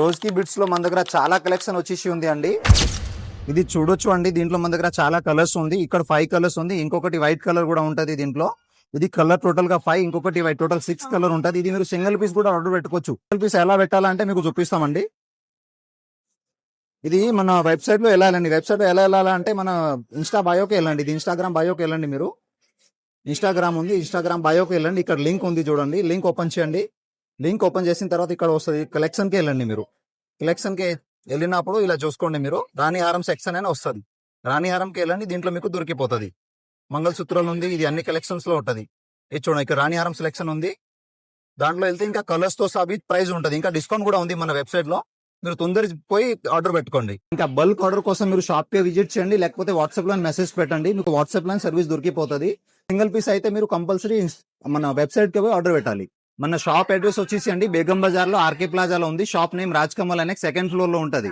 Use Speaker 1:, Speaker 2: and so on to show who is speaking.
Speaker 1: రోజుకి బిట్స్లో మన దగ్గర చాలా కలెక్షన్ వచ్చేసి ఉంది అండి. ఇది చూడొచ్చు అండి దీంట్లో మన దగ్గర చాలా కలర్స్ ఉంది. ఇక్కడ ఫైవ్ కలర్స్ ఉంది ఇంకొకటి వైట్ కలర్ కూడా ఉంటది దీంట్లో. ఇది కలర్ టోటల్గా ఫైవ్ ఇంకొకటి వైట్ టోటల్ సిక్స్ కలర్ ఉంటది. ఇది మీరు సింగిల్ పీస్ కూడా ఆర్డర్ పెట్టుకోవచ్చు. సింగిల్ పీస్ ఎలా పెట్టాలంటే మీకు చూపిస్తామండి. ఇది మన వెబ్సైట్లో వెళ్ళాలండి. వెబ్సైట్లో ఎలా వెళ్ళాలంటే మన ఇన్స్టా బయోకి వెళ్ళండి. ఇది ఇన్స్టాగ్రామ్ బయోకి వెళ్ళండి మీరు. ఇన్స్టాగ్రామ్ ఉంది ఇన్స్టాగ్రామ్ బయోకి వెళ్ళండి. ఇక్కడ లింక్ ఉంది చూడండి. లింక్ ఓపెన్ చేయండి. లింక్ ఓపెన్ చేసిన తర్వాత ఇక్కడ వస్తుంది కలెక్షన్కి వెళ్ళండి మీరు. కలెక్షన్కి వెళ్ళినప్పుడు ఇలా చూసుకోండి మీరు. రాణిహారం సెక్షన్ అని వస్తుంది. రాణిహారంకి వెళ్ళండి దీంట్లో మీకు దొరికిపోతుంది. మంగళసూత్రాలు ఉంది ఇది అన్ని కలెక్షన్స్లో ఉంటుంది. ఇది చూడండి ఇక్కడ రాణిహారం సెలెక్షన్ ఉంది. దాంట్లో వెళ్తే ఇంకా కలర్స్తో సహా ప్రైస్ ఉంటుంది. ఇంకా డిస్కౌంట్ కూడా ఉంది మన వెబ్సైట్లో మీరు తొందర పోయి ఆర్డర్ పెట్టుకోండి. ఇంకా బల్క్ ఆర్డర్ కోసం మీరు షాప్కి విజిట్ చేయండి లేకపోతే వాట్సాప్లో మెసేజ్ పెట్టండి. మీకు వాట్సాప్లో సర్వీస్ దొరికిపోతుంది. సింగిల్ పీస్ అయితే మీరు కంపల్సరీ మన వెబ్సైట్కి పోయి ఆర్డర్ పెట్టాలి. మన షాప్ అడ్రస్ వచ్చేసి అండి బేగం బజార్లో ఆర్కే ప్లాజాలో ఉంది. షాప్ నేమ్ రాజ్ కమల్ అనే సెకండ్ ఫ్లోర్లో ఉంటది.